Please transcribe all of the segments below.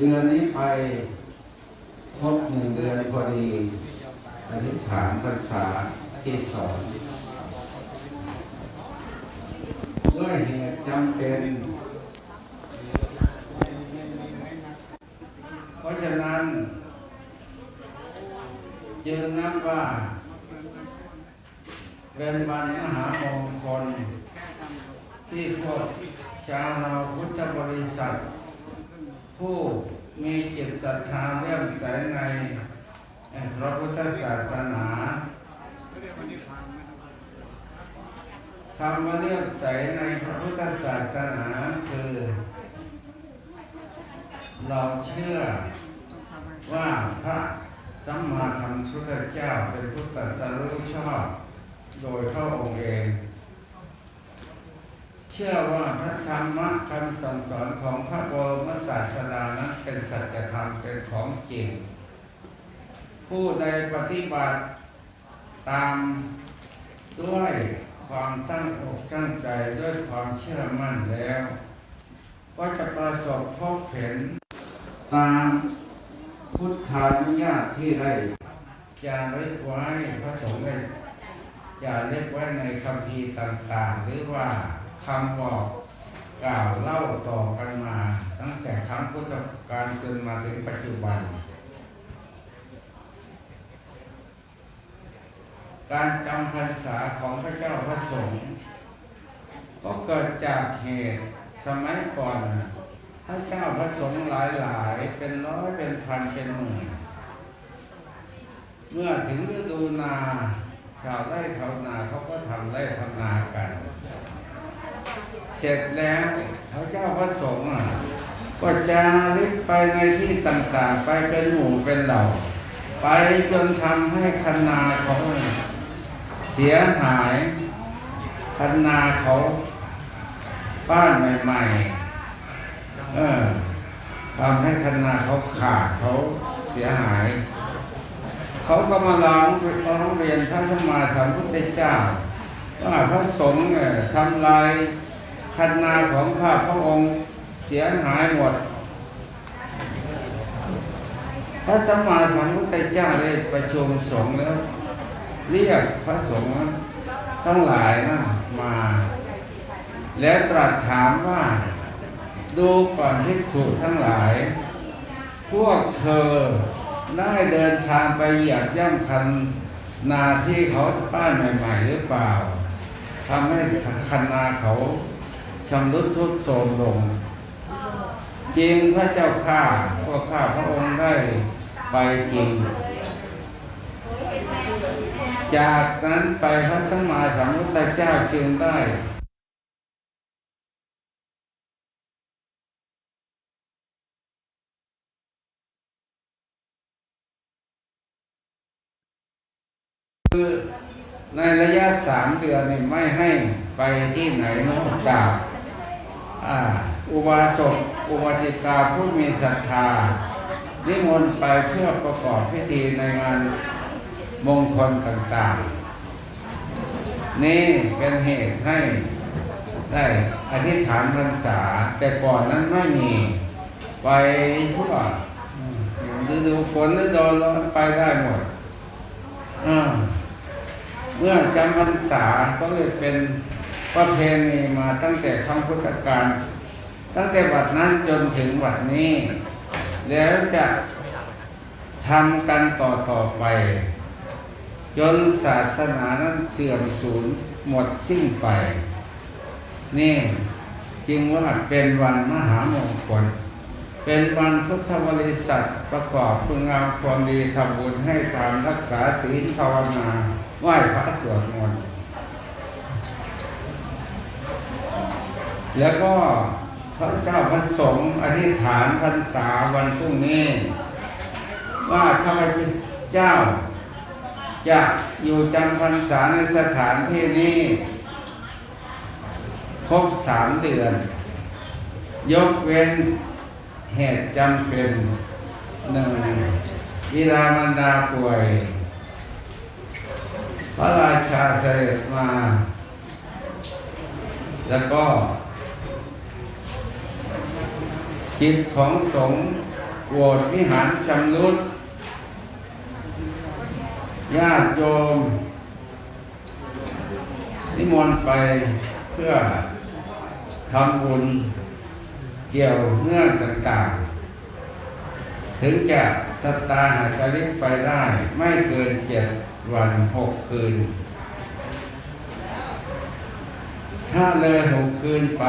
เดือนนี้ไปครบหนึ่งเดือนพอดีอธิษฐานพรรษาที่สองด้วยเหตุจำเป็น เพราะฉะนั้น จึงนับว่า เป็นวันมหามงคลที่พวกชาวเราพุทธบริษัท ผู้มีจิตศรัทธาเลื่อมใสในพระพุทธศาสนาคำว่าเลื่อมใสในพระพุทธศาสนาคือ เราเชื่อว่าพระสัมมาสัมพุทธเจ้าเป็นผู้ตรัสรู้ชอบ โดยพระองค์เอง ชื่อว่าพระธรรมะคำสั่งสอนของพระบรมศาสดานั้นเป็นสัจธรรมเป็นของจริง ผู้ใดปฏิบัติตามด้วยความตั้งอกตั้งใจด้วยความเชื่อมั่นแล้ว ก็จะประสบพบเห็นตามพุทธานุญาตที่ได้จารึกไว้พระสงฆ์ได้จารึกไว้ในคำพีต่างๆ หรือว่า คำบอกกล่าวเล่าต่อกันมา ตั้งแต่ครั้งพุทธกาลจนมาถึงปัจจุบัน การจำพรรษาของพระเจ้าพระสงฆ์ก็เกิดจากเหตุสมัยก่อนพระเจ้าพระสงฆ์หลายๆเป็นร้อยเป็นพันเป็นหมื่นเมื่อถึงฤดูนา ชาวไร่ชาวนาเขาก็ทำไร่ทำนากัน ร็จแล้วพระเจ้าพระสงฆ์ก็จาริกไปในที่ต่างๆ ไปเป็นหมู่เป็นเหล่า ไปจนทำให้คณาเขาเสียหายคณาเขาบ้านใหม่ๆเออทำให้คณาเขาขาดเขาเสียหาย เขาก็มาร้องร้องเรียนพระสมมาสัมพุทธเจ้าว่าพระสงฆ์เนี่ยทำลาย คันนาของข้าพระองค์เสียหายหมด พระสัมมาสัมพุทธเจ้าได้ประชุมสงฆ์แล้ว เรียกพระสงฆ์ทั้งหลายนะมา แล้วตรัสถามว่า ดูก่อนภิกษุทั้งหลาย พวกเธอได้เดินทางไปเหยียบย่ำคันนาที่เขาป้านใหม่ ๆ หรือเปล่าทำให้คันนาเขา ชำรุดทรุดโทรมลง จริงพระเจ้าข้าพวกข้าพระองค์ได้ไปจริง จากนั้นไปพระสัมมาสัมพุทธเจ้าจึงได้คือในระยะสามเดือนนี่ไม่ให้ไปที่ไหนนอกจาก อุบาสกอุบาสิกาผู้มีศรัทธานิมนต์ไปเพื่อประกอบพิธีในงานมงคลต่างๆ นี่เป็นเหตุให้ได้อธิษฐานพรรษา แต่ก่อนนั้นไม่มี ไปทั่วอืมฤดูฝนฤดูร้อนไปได้หมด เมื่อจำพรรษาก็เลยเป็น ประเพณีมาตั้งแต่ครั้งพุทธกาลตั้งแต่บัดนั้นจนถึงบัดนี้ แล้วจะทำกันต่อต่อไป จนศาสนานั้นเสื่อมสูญหมดสิ้นไป นี่จึงว่าเป็นวันมหามงคล เป็นวันพุทธบริษัทประกอบคุณงามความดีทำบุญให้ทานรักษาศีลภาวนาไหว้พระสวดมนต์ แล้วก็พระเจ้าพระสงฆ์อธิษฐานพรรษาวันพรุ่งนี้ ว่าข้าพเจ้า จะอยู่จำพรรษาในสถานที่นี้ ครบสามเดือน ยกเว้นเหตุจำเป็นหนึ่งวิรามันดาป่วย พระราชาเสด็จมา แล้วก็ จิตของสงฆ์โบสถ์วิหารชำรุดญาติโยม นิมนต์ไปเพื่อทำบุญเกี่ยวเนื่องต่างๆ ถึงจะสตาหาจาริกไปได้ไม่เกินเจ็ดวันหกคืน ถ้าเลยหกคืนไป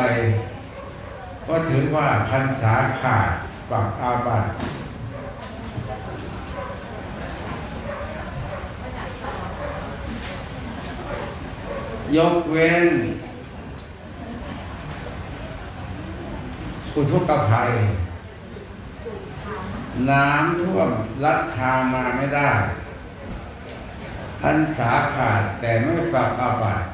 ก็ถือว่าพรรษาขาดปักอาบัติยกเว้นอุทกภัย น้ำท่วมลัดทางมาไม่ได้พรรษาขาดแต่ไม่ปรับอาบัติ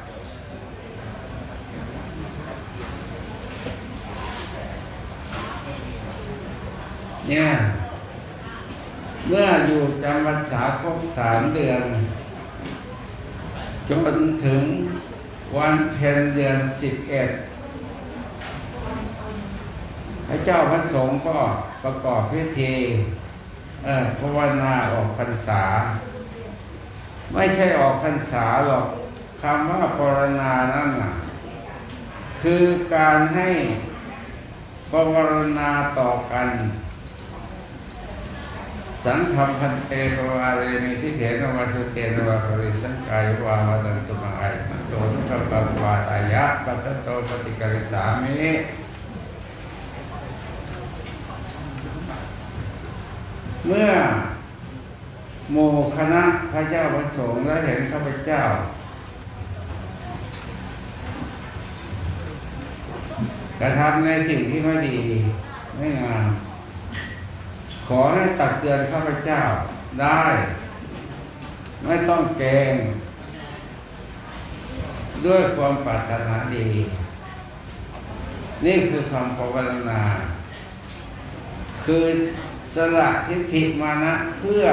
เนี่ย เมื่ออยู่จำพรรษาครบสามเดือน จนถึงวันเพ็ญเดือนสิบเอ็ดพระเจ้าพระสงฆ์ก็ประกอบพิธีภาวนาออกพรรษา ไม่ใช่ออกพรรษาหรอกคำว่าปรณานั่นน่ะ คือการให้ปวารณาต่อกัน สังฆมพันเตปวาเรมิทิเถนวาสุเตนวาปริสังกายวาวัตันตุมังไอมันโตนุขปปวาตายะปัตตโตปฏิกริสามิเมื่อหมู่คณะพระเจ้าประสงค์และเห็นข้าพเจ้า กระทำในสิ่งที่ไม่ดีไม่งาม ขอให้ตักเตือนข้าพเจ้าได้ ไม่ต้องเกง ด้วยความปรารถนาดี นี่คือความภาวนา คือสละทิฏฐิมานะเพื่อ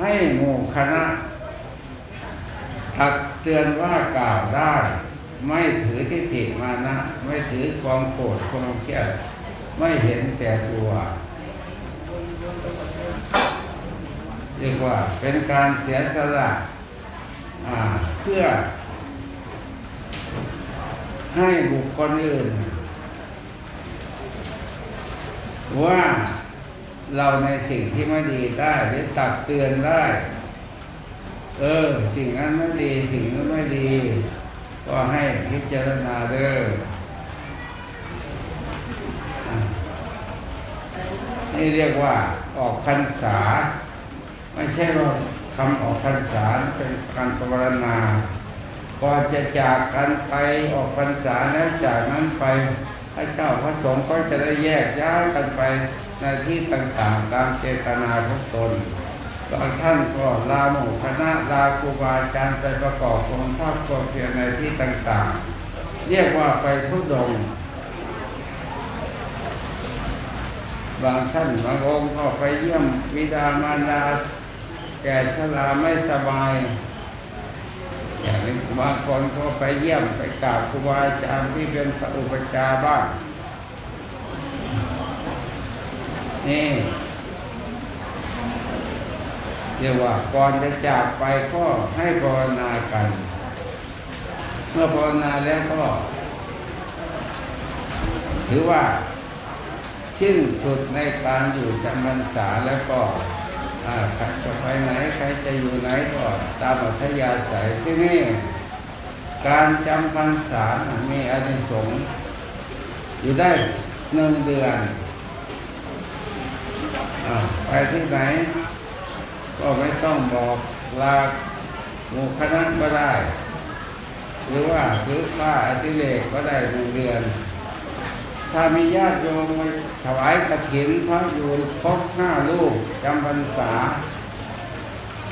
ให้หมู่คณะ ตักเตือนว่ากล่าวได้ ไม่ถือทิฏฐิมานะ ไม่ถือความโกรธความเครียดไม่เห็นแต่ตัว เรียกว่าเป็นการเสียสละเพื่อ ให้บุคคลอื่น ว่าเราในสิ่งที่ไม่ดีได้หรือตักเตือนได้ เออ สิ่งนั้นไม่ดี สิ่งนั้นไม่ดี ก็ให้พิจารณาเด้อนี่เรียกว่าออกพรรษา ไม่ใช่ว่าคำออกพรรษาเป็นการภาวนาก่อนจะจากกันไปออกพรรษาแล้วจากนั้นไปพระเจ้าพระสงฆ์ก็จะได้แยกย้ายกันไปในที่ต่างๆตามเจตนาของตนบางท่านก็ลาหมู่คณะลาครูบาอาจารย์ไปประกอบองค์ภาพความเพียรในที่ต่างๆ เรียกว่าไปทุดงบางท่านบางองค์ก็ไปเยี่ยมวิดามารดา แก่ชราไม่สบาย อย่างนี้บางคนก็ไปเยี่ยมไปกราบครูบาอาจารย์ที่เป็นพระอุปชฌาย์บ้างนี่เรียกว่าก่อนจะจากไปก็ให้ภาวนากัน เมื่อภาวนาแล้วก็ ถือว่า สิ้นสุดในการอยู่จำพรรษาแล้วก็ ใครจะไปไหนใครจะอยู่ไหนก็ตามอัธยาศัยที่นี่ การจำพรรษามีอานิสงส์อยู่ได้หนึ่งเดือนอาไปที่ไหน ก็ไม่ต้องบอกลาหมู่คณะก็ได้ หรือว่าซื้อผ้าอติเลกก็ได้หนึ่งเดือน ถ้ามีญาติโยมมาถวายกระถินพระอยู่ครบห้าลูกจำพรรษา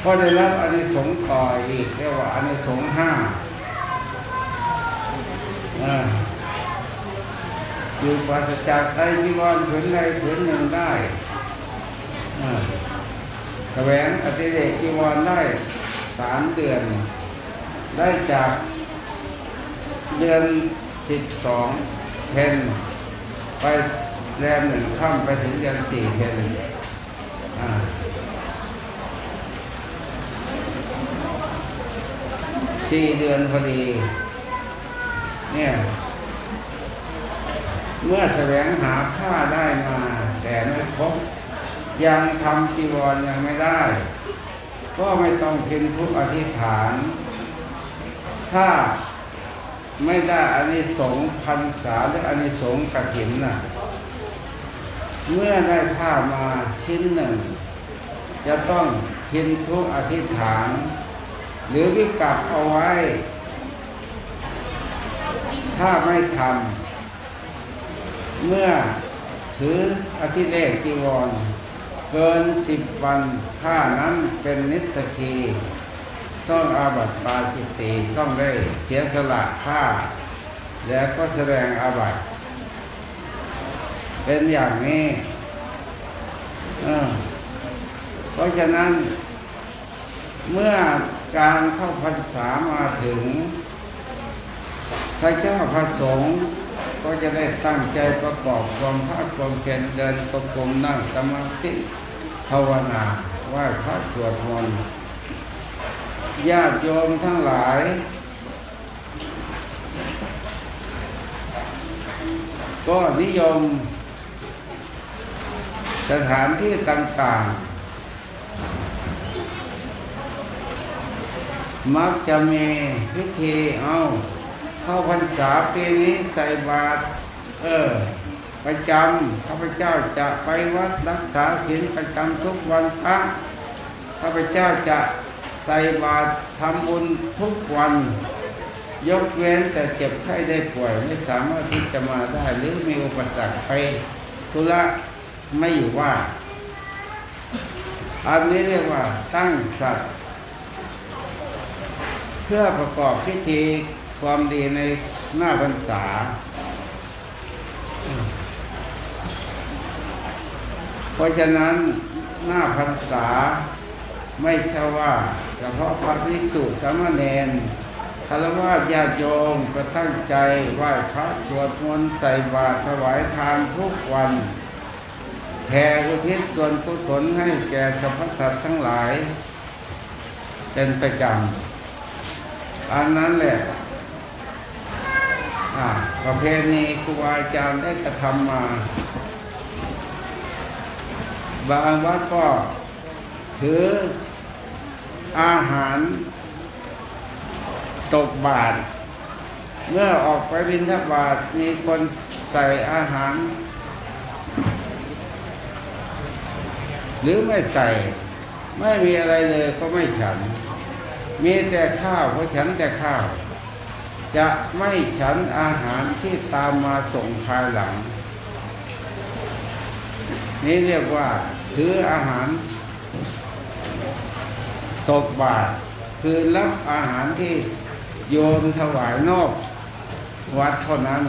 ก็ได้รับอานิสงส์ต่ออีกเรียกว่าอานิสงส์ห้าอยู่ปราศจากไตรจีวรผืนใดผืนหนึ่งได้แสวงอติเรกจีวรได้สามเดือน ได้จากเดือนสิบสองเพน ไปแรมหนึ่งค่ำไปถึงเดือนสี่เพ็ญอ่าสี่เดือนพอดี เนี่ย เมื่อแสวงหาค่าได้มา แต่ไม่พบ ยังทำจีวรยังไม่ได้ ก็ไม่ต้องเพ็นทุกอธิษฐาน ถ้า ไม่ได้อานิสงส์พันษาหรืออานิสงส์กฐินน่ะเมื่อได้ผ้ามาชิ้นหนึ่ง จะต้องพ็นทุกอธิษฐาน หรือวิกักเอาไว้ ถ้าไม่ทำเมื่อถืออาทิเลขจีวร เกินสิบวันค่านั้นเป็นนิสกี ต้องอาบัติปาจิตติต้องได้เสียสละค่าแล้วก็แสดงอาบัติเป็นอย่างนี้เออเพราะฉะนั้นเมื่อการเข้าพรรษามาถึง พระเจ้าพระสงฆ์ก็จะได้ตั้งใจประกอบความภาคความเพียรเดินประกรมนั่งสมาธิภาวนาไหว้พระสวดมนต์ ญาติโยมทั้งหลาย ก็นิยม สถานที่ต่างๆ มักจะมีพิธีเอาเข้าพรรษาปีนี้ใส่บาตรเออประจำข้าพเจ้าจะไปวัดรักษาศีลประจำทุกวันพระข้าพเจ้าจะ ใส่บาตรทำบุญทุกวัน ยกเว้นแต่เจ็บไข้ได้ป่วยไม่สามารถที่จะมาได้หรือมีอุปสรรคไปธุระไม่อยู่ว่า อันนี้เรียกว่าตั้งสัตว์เพื่อประกอบพิธีความดีในหน้าพรรษาเพราะฉะนั้นหน้าพรรษา ไม่ใช่ว่าเฉพาะพระภิกษุสามเณรคารวะญาติโยมก็ตั้งใจไหว้พระสวดมนต์ใส่บาตรถวายทานทุกวันแผ่อุทิศส่วนกุศลให้แก่สรรพสัตว์ทั้งหลาย เป็นประจำอันนั้นแหละประเพณีครูอาจารย์ได้กระทำมา บางวัดก็ถือ อาหารตกบาท เมื่อออกไปบินทบาทมีคนใส่อาหาร หรือไม่ใส่ ไม่มีอะไรเลยก็ไม่ฉัน มีแต่ข้าวก็ฉันแต่ข้าว จะไม่ฉันอาหารที่ตามมาส่งภายหลัง นี่เรียกว่าถืออาหาร ตกบาตรคือรับอาหารที่โยมถวายนอกวัดเท่านั้น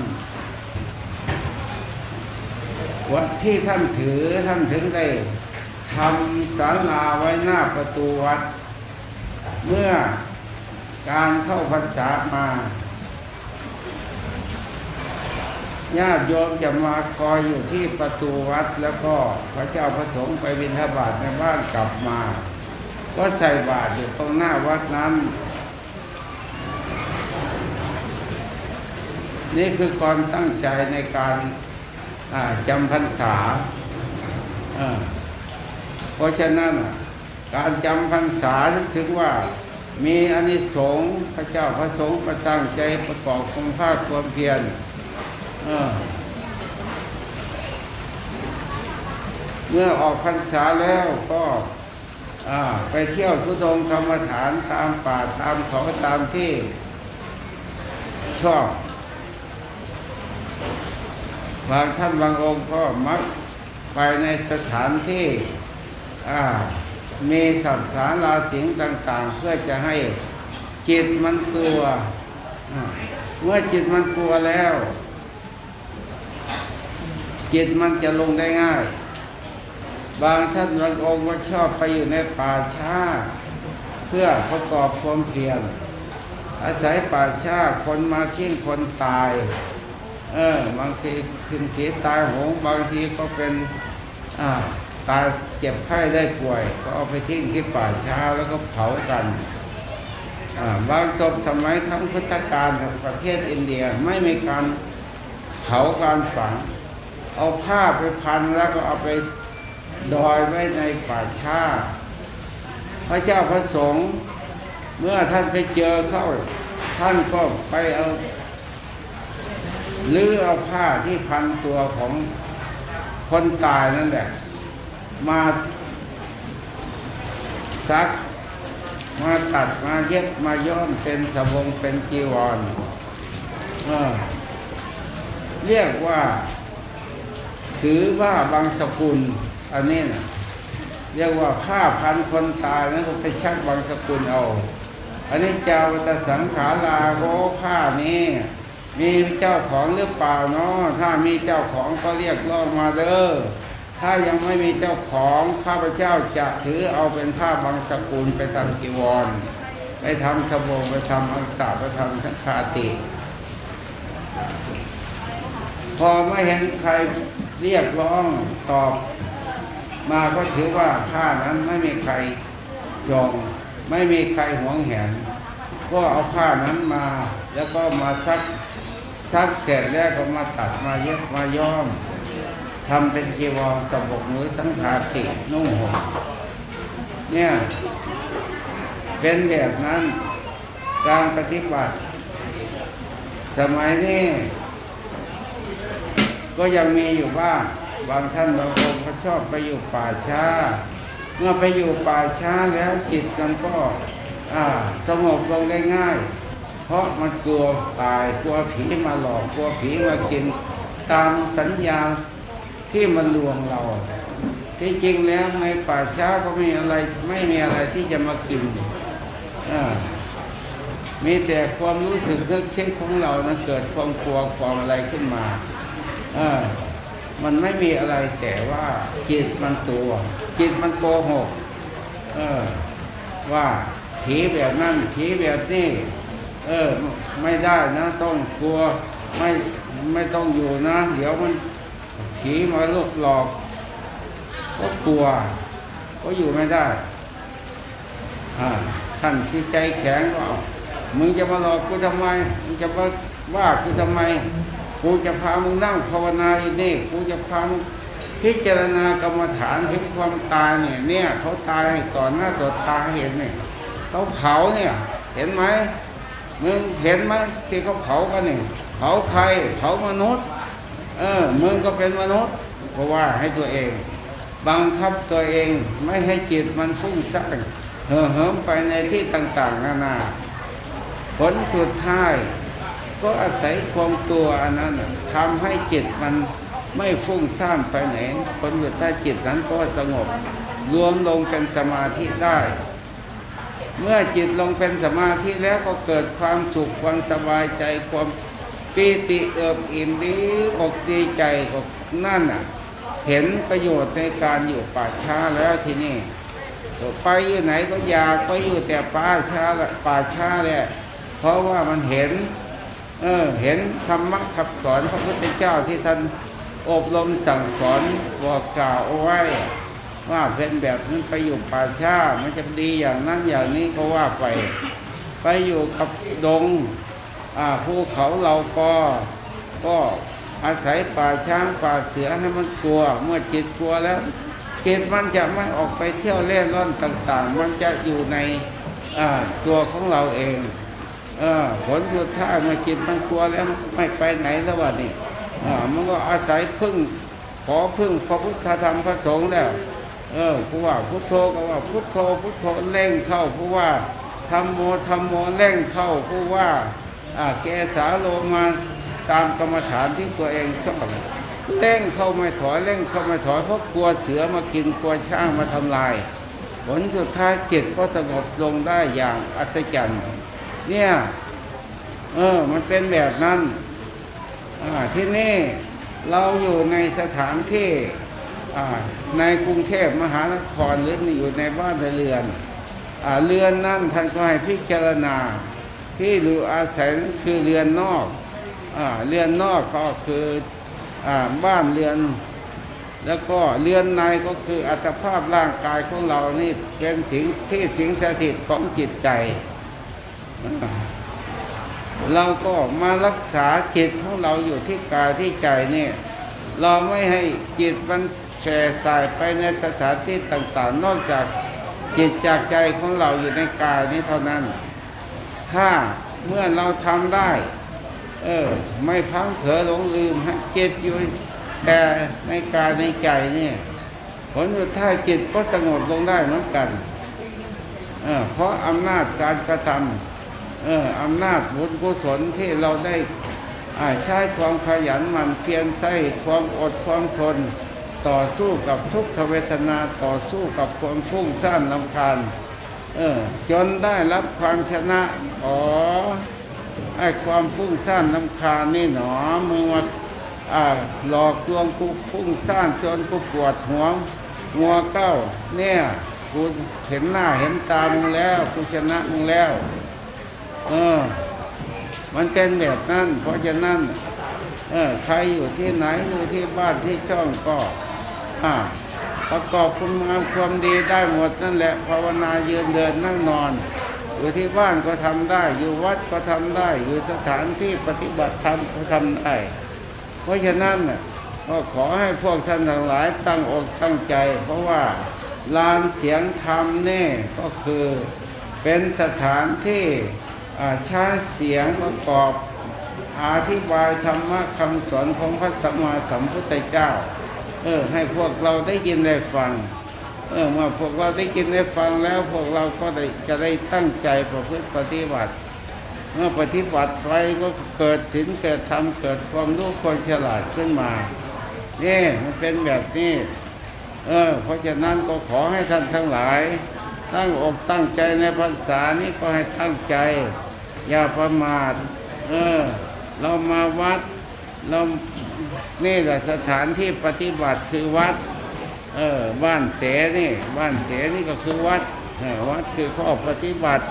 วัดที่ท่านถือท่านถึงได้ทำศาลาไว้หน้าประตูวัด เมื่อการเข้าพรรษามาญาติโยมจะมาคอยอยู่ที่ประตูวัดแล้วก็พระเจ้าพระสงฆ์ไปบิณฑบาตในบ้านกลับมา ก็ใส่บาตรอยู่ตรงหน้าวัดนั้น นี่คือความตั้งใจในการจำพรรษา เพราะฉะนั้นการจำพรรษาถึงว่ามีอานิสงส์พระเจ้าพระสงฆ์ก็ตั้งใจประกอบความภาคความเพียรเเมื่อออกพรรษาแล้วก็ ไปเที่ยวทุดงกรรมฐานตามป่าตามเขาตามที่ชอบบางท่านบางองค์ก็มักไปในสถานที่มีสัตว์สาราสิงต่าง ๆ เพื่อจะให้จิตมันกลัว เมื่อจิตมันกลัวแล้ว จิตมันจะลงได้ง่าย บางท่านบางองค์ก็ชอบไปอยู่ในป่าช้า เพื่อประกอบความเพียรอาศัยป่าช้าคนมาเที่ยงคนตาย เออบางทีถึงผียตายโหงบางทีก็เป็นอ่าตายเจ็บไข้ได้ป่วย ก็เอาไปทิ้งที่ป่าช้าแล้วก็เผากันบางศพสมัยทั้งพุทธกาลของประเทศอินเดียไม่มีการเผาการฝัง เอาผ้าไปพันแล้วก็เอาไป ดอยไว้ในป่าชาพระเจ้าพระสงฆ์เมื่อท่านไปเจอเข้า ท่านก็ไปเอาหรือเอาผ้าที่พันตัวของคนตายนั่นแหละ มาซักมาตัดมาเย็บมาย้อมเป็นสบงเป็นจีวรเออเรียกว่า ถือว่าบางสกุล อันนี้นะเรียกว่าผ้าพันคนตายนั้นก็ไปชักบางสกุลเอา อันนี้เจ้าวัตสังขาราโรผ้านี้มีเจ้าของหรือเปล่าเนาะถ้ามีเจ้าของก็เรียกร้องมาเด้อถ้ายังไม่มีเจ้าของข้าพเจ้าจะถือเอาเป็นผ้าบางสกุลไปทำกีวร ไปทำสบงไปทำอังสาไปทำสังฆาติพอไม่เห็นใครเรียกร้องตอบ มาก็ถือว่าผ้านั้นไม่มีใครยอมไม่มีใครหวงแหน ก็เอาผ้านั้นมาแล้วก็มาซักซักเสร็จแล้วก็มาตัดมาเย็บมาย้อมทำเป็นจีวรสบกมือสังฆาตินุ่งห่มเนี่ยเป็นแบบนั้นการปฏิบัติ สมัยนี้ก็ยังมีอยู่บ้าง บางท่านบางองค์ก็ชอบไปอยู่ป่าช้า เมื่อไปอยู่ป่าช้าแล้วจิตมันก็อ่าสงบลงได้ง่าย เพราะมันกลัวตายกลัวผีมาหลอกกลัวผีมากินตามสัญญาที่มันลวงเรา ที่จริงแล้วในป่าช้าก็ไม่มีอะไรไม่มีอะไรที่จะมากินมีแต่ความรู้สึกนึกคิดของเรานะเกิดความกลัวความอะไรขึ้นมา เออ มันไม่มีอะไรแต่ว่าจิตมันตัว จิตมันโกหก เออ ว่าผีแบบนั้นผีแบบนี้ เออ ไม่ได้นะ ต้องกลัวไม่ไม่ต้องอยู่นะ เดี๋ยวมันผีมาลุกหลอก ก็กลัว ก็อยู่ไม่ได้อ่าท่านที่ใจแข็งก็มึงจะมาหลอกกูทำไมมึงจะมาว่ากูทำไม กูจะพามึงนั่งภาวนาอยู่นี่กูจะพามึงพิจารณากรรมฐานถึงความตายเนี่ย เนี่ยเขาตายก่อนหน้าตัวตาเห็นเนี่ยเขาเผาเนี่ย เห็นไหมมึงเห็นไหมที่เขาเผากันเนี่ยเผาใครเผามนุษย์ เออมึงก็เป็นมนุษย์เพราะว่าให้ตัวเอง บังคับตัวเองไม่ให้จิตมันฟุ้งซ่านเห่อเหิมไปในที่ต่าง ๆ นานา ผลสุดท้าย ก็อาศัยความตัวอันนั้นทำให้จิตมันไม่ฟุ้งซ่านไปไหนผลสุดท้ายจิตนั้นก็สงบ รวมลงเป็นสมาธิได้ เมื่อจิตลงเป็นสมาธิแล้วก็เกิดความสุขความสบายใจความปีติเอิบอิ่มดีอกดีใจก็นั่นน่ะ เห็นประโยชน์ในการอยู่ป่าช้าแล้วที่นี่ไปอยู่ไหนก็อยากไปอยู่แต่ป่าช้าละป่าช้าแหละเพราะว่ามันเห็น เออ เห็นธรรมะขับสอนพระพุทธเจ้าที่ท่านอบรมสั่งสอนบอกกล่าวเอาไว้ ว่าเป็นแบบนั้นไปอยู่ป่าช้ามันจะดีอย่างนั้นอย่างนี้ก็ว่าไป ไปอยู่กับดงอ่าภูเขาเราก็ก็อาศัยป่าช้างป่าเสือให้มันกลัว เมื่อจิตกลัวแล้วจิตมันจะไม่ออกไปเที่ยวเล่นร่อนต่าง ๆ มันจะอยู่ในอ่าตัวของเราเอง เออผลสุดท้ายมื่อจิตมันกลัวแล้วไม่ไปไหนแล้ววะนี่อ่ามันก็อาศัยพึ่งขอพึ่งพระพุทธธรรมพระสงฆ์แล้ว เออผู้ว่าพุทโธก็ว่าพุทโธพุทโธเร่งเข้าผู้ว่าธรรมโมธรรมโมเร่งเข้าผู้ว่าอ่าแกสาโลมาตามกรรมฐานที่ตัวเองชอบเร่งเข้าไม่ถอยเร่งเข้าไม่ถอยเพราะกลัวเสือมากินกลัวช้างมาทำลาย ผลสุดท้ายจิตก็สงบลงได้อย่างอัศจรรย์ เนี่ย เออ มันเป็นแบบนั้นที่นี่เราอยู่ในสถานที่ในกรุงเทพมหานครหรืออยู่ในบ้านเรือนอเรือนนั่นท่านก็ให้พิจารณา ที่อยู่อาศัยคือเรือนนอกอเรือนนอกก็คืออบ้านเรือน แล้วก็เรือนในก็คืออัตภาพร่างกายของเรานี่เป็นสิ่งที่สิงสถิตของจิตใจ เราก็มารักษาจิตของเราอยู่ที่กายที่ใจเนี่ย เราไม่ให้จิตมันแช่สายไปในสถานที่ต่างๆ นอกจากจิตจากใจของเราอยู่ในกายนี้เท่านั้น ถ้าเมื่อเราทำได้ เออ ไม่พังเผลอหลงลืมให้จิตอยู่แต่ในกายในใจเนี่ยผลสุดท้ายจิตก็สงบลงได้เหมือนกัน เออเพราะอำนาจการกระทำ เอออำนาจบุญกุศลที่เราได้ใช้ความขยันหมั่นเพียรใช้ความอดความทน ต่อสู้กับทุกขเวทนาต่อสู้กับความฟุ้งซ่านลำคาญเออจนได้รับความชนะอ๋อไอ้ความฟุ้งซ่านลำคาญนี่หนอมึงมาอ่าหลอกลวงกูฟุ้งซ่านจนกูปวดหัวงัวเก้า เนี่ยกูเห็นหน้าเห็นตามึงแล้วกูชนะมึงแล้ว เออ มันเป็นแบบนั้น เพราะฉะนั้น เออ ใครอยู่ที่ไหนอยู่ที่บ้านที่ช่องก็ อ่าประกอบคุณงามความดีได้หมดนั่นแหละภาวนายืนเดินนั่งนอน อยู่ที่บ้านก็ทำได้ อยู่วัดก็ทำได้ อยู่สถานที่ปฏิบัติธรรมก็ทำได้ เพราะฉะนั้นน่ะก็ขอให้พวกท่านทั้งหลายตั้งอกตั้งใจ เพราะว่าลานเสียงธรรมนี่ก็คือเป็นสถานที่ ใช้เสียงประกอบอธิบายธรรมะคำสอนของพระสัมมาสัมพุทธเจ้า เออ ให้พวกเราได้ยินได้ฟัง เออเมื่อพวกเราได้ยินได้ฟังแล้ว พวกเราก็ได้จะได้ตั้งใจประพฤติปฏิบัติ เมื่อปฏิบัติไปก็เกิดศีลเกิดธรรมเกิดความรู้ความฉลาดขึ้นมานี่มันเป็นแบบนี้ เออ เพราะฉะนั้นก็ขอให้ท่านทั้งหลาย ตั้งอกตั้งใจในพรรษานี้ก็ให้ตั้งใจ อย่าประมาทเออ เรามาวัด เรานี่แหละสถานที่ปฏิบัติคือวัด เออ บ้านเสนี่ บ้านเสนี่ก็คือวัดออวัดคือข้อปฏิบัติ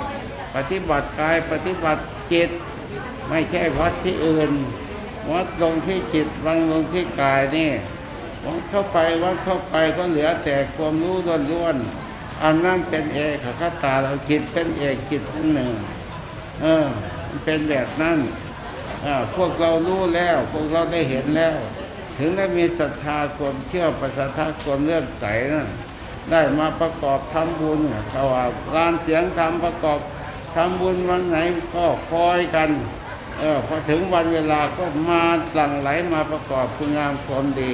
ปฏิบัติกายปฏิบัติจิต ไม่ใช่วัดที่อื่น วัดลงที่จิตวังลงที่กายนี่วัดเข้าไปวัดเข้าไปก็เหลือแต่ความรู้ล้วนๆอันนั้นเป็นเอกขตาเราจิตเป็นเอกจิตเป็นหนึ่ง เออเป็นแบบนั้นพวกเรารู้แล้ว พวกเราได้เห็นแล้ว ถึงได้มีศรัทธาความเชื่อประสาทความเลื่อมใสนะได้มาประกอบทำบุญเขาว่าลานเสียงทำประกอบทำบุญวันไหนก็คอยกันเออพอถึงวันเวลาก็มาหลั่งไหลมาประกอบคุณงามความดี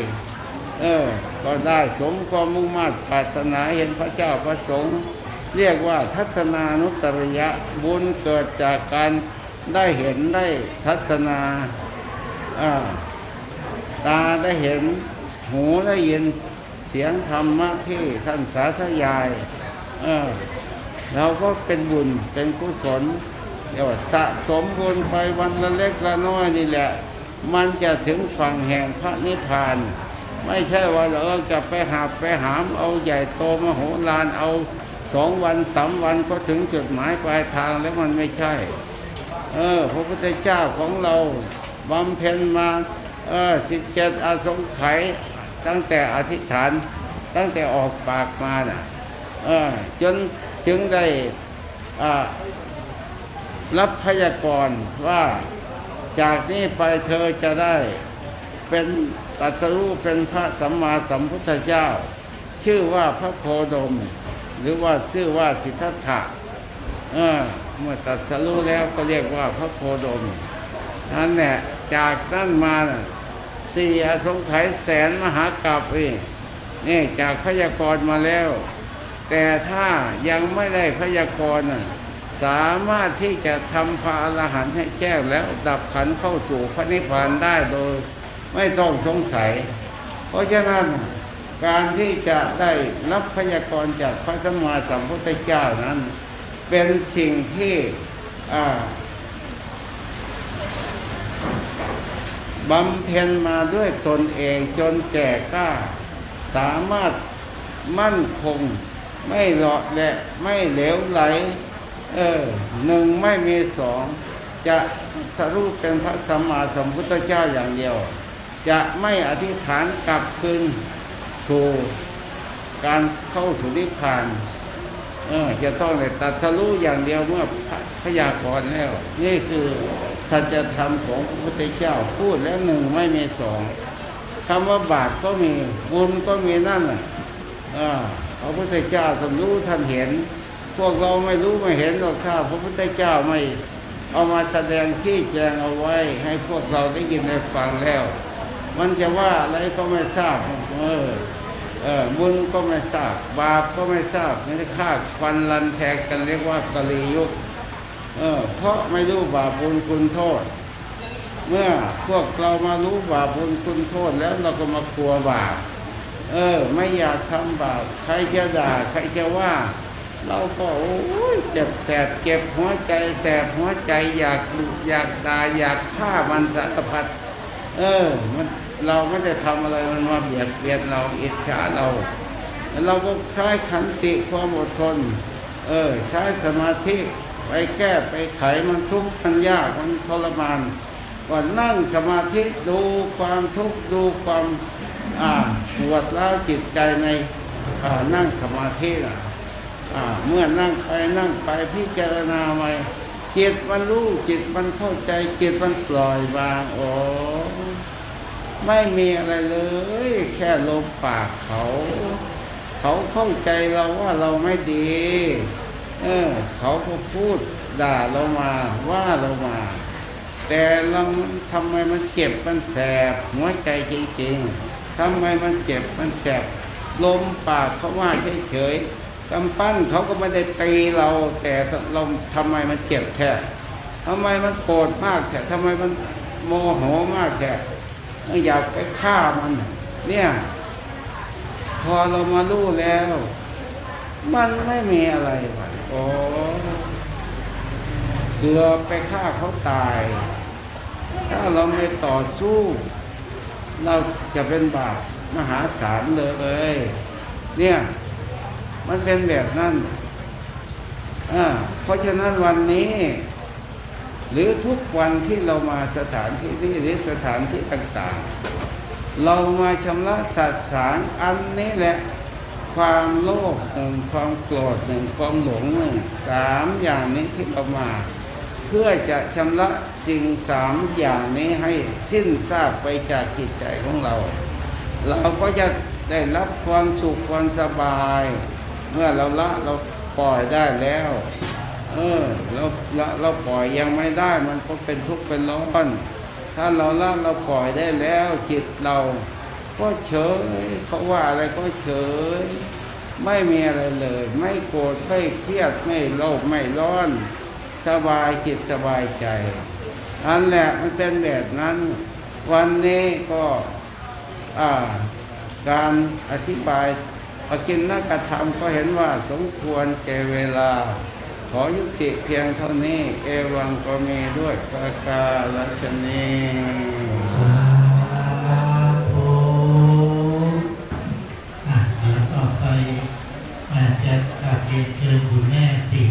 เออ ก็ได้สมความมุ่งมั่นปรารถนาเห็นพระเจ้าพระสงฆ์ เรียกว่าทัศนานุตริยะบุญเกิดจากการได้เห็นได้ทัศนาตาได้เห็นหูได้ยินเสียงธรรมะที่ท่านสาธยายเเราก็เป็นบุญเป็นกุศลเรียกว่าสะสมบุญไปวันละเล็กละน้อยนี่แหละ มันจะถึงฝั่งแห่งพระนิพพาน ไม่ใช่ว่าเราจะไปหาไปหามเอาใหญ่โตมโหฬารเอา สองวันสามวันก็ถึงจุดหมายปลายทางแล้วมันไม่ใช่ เออ พระพุทธเจ้าของเราบำเพ็ญมาเออสิบเจ็ดอาสงไขยตั้งแต่อธิษฐาน ตั้งแต่ออกปากมาน่ะ เออ จนถึงได้รับพยากรณ์ว่าจากนี้ไปเธอจะได้เป็นตัสรู้เป็นพระสัมมาสัมพุทธเจ้า ชื่อว่าพระโคดม หรือว่าชื่อว่าสิทธัตถะเออเมื่อตัดสรู้แล้วก็เรียกว่าพระโคดมนั่นแหละจากนั้นมาสี่อสงไขยแสนมหากรัปอีกนี่จากพยากรณ์มาแล้ว แต่ถ้ายังไม่ได้พยากรณ์สามารถที่จะทำพระอรหันต์ให้แจ้งแล้วดับขันเข้าสู่พระนิพพานได้โดย ไม่ต้องสงสัย เพราะฉะนั้น การที่จะได้รับพยากรณ์จากพระสัมมาสัมพุทธเจ้านั้น เป็นสิ่งที่บำเพ็ญมาด้วยตนเองจนแก่กล้า สามารถมั่นคง ไม่เหลาะและไม่เหลวไหล เออหนึ่งไม่มีสอง จะสรุปเป็นพระสัมมาสัมพุทธเจ้าอย่างเดียว จะไม่อธิษฐานกลับคืน สู่การเข้าสู่นิพพานเออจะต้องได้ตัดสรู้อย่างเดียวเมื่อพยากรณ์แล้ว นี่คือสัจธรรมของพระพุทธเจ้าพูดแล้วหนึ่งไม่มีสองคำว่าบาปก็มีบุญก็มีนั่นแหละอ่าพระพุทธเจ้าท่านรู้ท่านเห็น พวกเราไม่รู้ไม่เห็นหรอกถ้าพระพุทธเจ้าไม่เอามาแสดงชี้แจงเอาไว้ ให้พวกเราได้ยินได้ฟังแล้ว มันจะว่าอะไรก็ไม่ทราบ เออ เออบุญก็ไม่ทราบ บาปก็ไม่ทราบ ไม่ได้ฆ่าฟันรันแทงกันเรียกว่ากะลียุคเออ เพราะไม่รู้บาปบุญคุณโทษ เมื่อพวกเรามารู้บาปบุญคุณโทษแล้วเราก็มากลัวบาป เออ ไม่อยากทำบาป ใครจะด่า ใครจะว่า เราก็โอ้ยเจ็บแสบเก็บหัวใจแสบหัวใจอยากดุอยากด่าอยากฆ่ามันสารพัด เออ มันเราไม่ได้ทำอะไรมันมาเบียดเบียนเราอิจฉาเรา เราก็ใช้ขันติความอดทน เออ ใช้สมาธิไปแก้ไปไขมันทุกข์มันยากมันทรมานก่อนนั่งสมาธิดูความทุกข์ดูความอ่าปวดร้าวจิตใจในอ่านั่งสมาธิน่ะอ่าเมื่อนั่งไปนั่งไปพิจารณาไปจิตมันรู้จิตมันเข้าใจจิตมันปล่อยวางโอ้ ไม่มีอะไรเลย แค่ลมปากเขา เขาเข้าใจเราว่าเราไม่ดี เออ เขาก็พูดด่าเรามาว่าเรามา แต่เราทำไมมันเจ็บมันแสบหัวใจจริงๆทำไมมันเจ็บมันแสบลมปากเขาว่าเฉยๆกำปั้นเขาก็ไม่ได้ตีเรา แต่เราทำไมมันเจ็บแท้ทำไมมันโกรธมากแท้ทำไมมันโมโหมากแท้ อยากไปฆ่ามัน เนี่ย พอเรามารู้แล้ว มันไม่มีอะไรวะโอ้เกือบไปฆ่าเขาตาย ถ้าเราไม่ต่อสู้ เราจะเป็นบาปมหาศาลเลยเนี่ย มันเป็นแบบนั้นอ่าเพราะฉะนั้นวันนี้ หรือทุกวันที่เรามาสถานที่นี้หรือสถานที่ต่างๆ เรามาชำระสัตว์สารอันนี้แหละ ความโลภหนึ่งความโกรธหนึ่งความหลงหนึ่งสามอย่างนี้ที่เรามา เพื่อจะชำระสิ่งสามอย่างนี้ให้สิ้นซากไปจากจิตใจของเรา เราก็จะได้รับความสุขความสบาย เมื่อเราละเราปล่อยได้แล้ว เออเราละเราปล่อยยังไม่ได้ มันก็เป็นทุกข์เป็นร้อนถ้าเราละเราปล่อยได้แล้วจิตเราก็เฉยเขาว่าอะไรก็เฉย ไม่มีอะไรเลย ไม่โกรธไม่เครียดไม่โลภไม่ร้อน สบายจิตสบายใจอันแหละมันเป็นแบบนั้น วันนี้ก็การอธิบายอกินนักธรรมก็เห็นว่าสมควรแก่เวลา ขอยุติเพียงเท่านี้ เอวังก็มีด้วยประกาศชนีสาธุอะเดี๋วต่อไปอาจจะกราบเรียนเชิญคุณแม่สิง